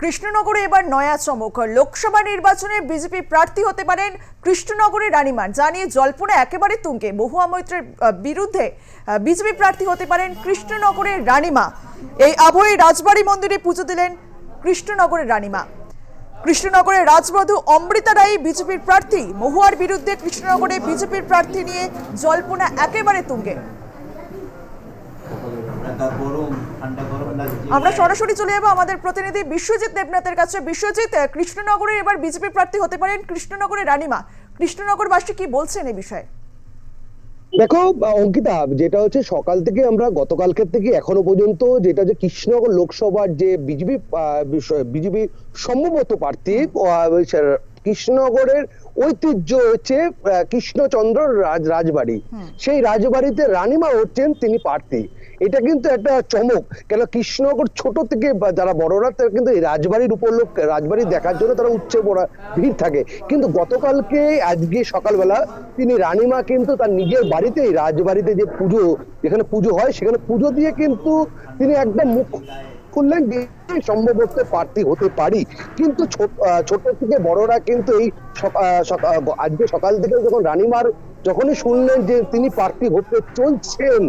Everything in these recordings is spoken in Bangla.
কৃষ্ণনগরে এবার নয়া চমক। লোকসভা নির্বাচনে বিজেপি প্রার্থী হতে পারেন কৃষ্ণনগরের রানীমান। জানিয়ে জল্পনা একেবারে তুঙ্গে। মহুয়া মৈত্রের বিরুদ্ধে বিজেপি প্রার্থী হতে পারেন কৃষ্ণনগরের রানীমা। এই আবহে রাজবাড়ি মন্দিরে পুজো দিলেন কৃষ্ণনগরের রানীমা। কৃষ্ণনগরের রাজবধূ অমৃতা রায় বিজেপির প্রার্থী। মহুয়ার বিরুদ্ধে কৃষ্ণনগরে বিজেপির প্রার্থী নিয়ে জল্পনা একেবারে তুঙ্গে। আমরা সরাসরি চলে যাব আমাদের প্রতিনিধি বিশ্বজিৎ দেবনাথের কাছে। বিশ্বজিৎ আহ, কৃষ্ণনগরে এবার বিজেপি প্রার্থী হতে পারেন কৃষ্ণনগরের রানীমা। কৃষ্ণনগরবাসী কি বলছেন এই বিষয়ে? দেখো অঙ্কিতা যেটা হচ্ছে সকাল থেকে আমরা গতকালকের থেকে এখনও পর্যন্ত যেটা যে কৃষ্ণনগর লোকসভার যে বিজেপি বিজেপি সম্ভবত প্রার্থী কৃষ্ণনগরের ঐতিহ্য হচ্ছে কৃষ্ণচন্দ্র রাজ রাজবাড়ি। সেই রাজবাড়িতে রানীমা হচ্ছেন তিনি প্রার্থী এটা কিন্তু একটা চমক কেন কৃষ্ণনগর ছোট থেকে যারা বড়রা তারা কিন্তু এই রাজবাড়ির উপলক্ষ রাজবাড়ি দেখার জন্য তারা উচ্ছে পড়া ভিড় থাকে। কিন্তু গতকালকে আজকে সকালবেলা তিনি রানীমা কিন্তু তার নিজের বাড়িতেই রাজবাড়িতে যে পুজো যেখানে পুজো হয় সেখানে পুজো দিয়ে কিন্তু তিনি একদম মুখ যে সম্ভবত প্রার্থী হতে পারি। কিন্তু ছোট থেকে বড়রা কিন্তু এই আজকে সকাল থেকে যখন রানীমার যখনই শুনলেন যে তিনি প্রার্থী হতে চলছেন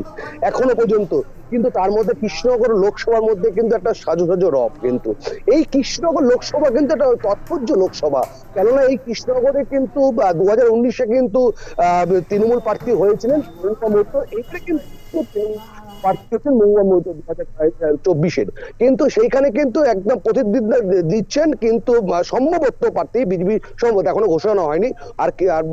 এখনও পর্যন্ত, কিন্তু তার মধ্যে কৃষ্ণনগর লোকসভার মধ্যে কিন্তু একটা সাজু সাজু রব কিন্তু। এই কৃষ্ণনগর লোকসভা কিন্তু একটা তাৎপর্য লোকসভা। কেননা এই কৃষ্ণনগরে কিন্তু দু হাজার উনিশে কিন্তু তৃণমূল প্রার্থী হয়েছিলেন। এইটা কিন্তু প্রার্থী হচ্ছেন মহুয়া মৈত্র দু হাজার চব্বিশের। কিন্তু সেইখানে কিন্তু একদম প্রতিদ্বন্দ্বিতা দিচ্ছেন কিন্তু সম্ভবত প্রার্থী বিজেপি সম্ভবত এখনও ঘোষণা হয়নি। আর কি আর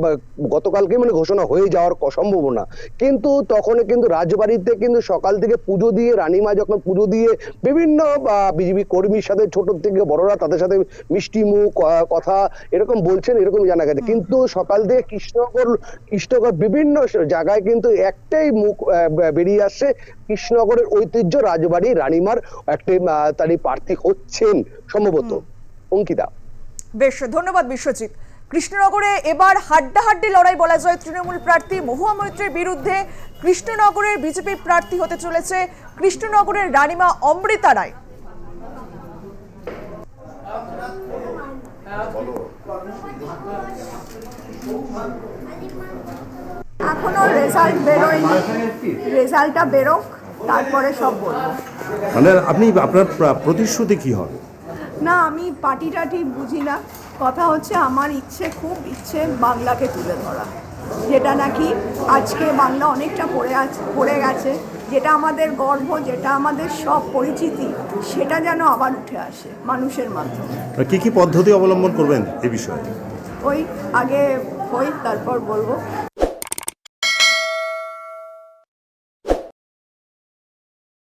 গতকালকে মানে ঘোষণা হয়ে যাওয়ার সম্ভাবনা। কিন্তু তখন কিন্তু রাজবাড়িতে কিন্তু সকাল থেকে পুজো দিয়ে রানীমা যখন পুজো দিয়ে বিভিন্ন বিজেপি কর্মীর সাথে ছোট থেকে বড়রা তাদের সাথে মিষ্টি মুখ কথা এরকম বলছেন এরকম জানা গেছে। কিন্তু সকাল থেকে কৃষ্ণগর কৃষ্ণগর বিভিন্ন জায়গায় কিন্তু একটাই মুখ বেরিয়ে আসছে। কৃষ্ণনগরের ঐতিহ্য রাজবাড়ি রানীমার একটি তারই প্রার্থী হচ্ছেন সম্ভবত। অঙ্কিতা। বেশ ধন্যবাদ বিশ্বজিৎ। কৃষ্ণনগরে এবার হাড্ডাহাড্ডি লড়াই বলা যায় তৃণমূল প্রার্থী মহুয়া মৈত্রের বিরুদ্ধে। কৃষ্ণনগরের বিজেপি প্রার্থী হতে চলেছে কৃষ্ণনগরের রানীমা অমৃতা রায়। এখনও রেজাল্ট বেরোয়নি। রেজাল্টটা বেরোক। তারপরে সব বলব। মানে আপনি আপনার প্রতিশ্রুতি কি হবে? না আমি পার্টি টাটি বুঝি না। কথা হচ্ছে আমার ইচ্ছে খুব ইচ্ছে বাংলাকে তুলে ধরা। যেটা নাকি আজকে বাংলা অনেকটা পড়ে আছে পড়ে গেছে। যেটা আমাদের গর্ব যেটা আমাদের সব পরিচিতি সেটা যেন আবার উঠে আসে মানুষের মাধ্যমে। কি কি পদ্ধতি অবলম্বন করবেন এ বিষয়ে? ওই আগে হই তারপর বলব।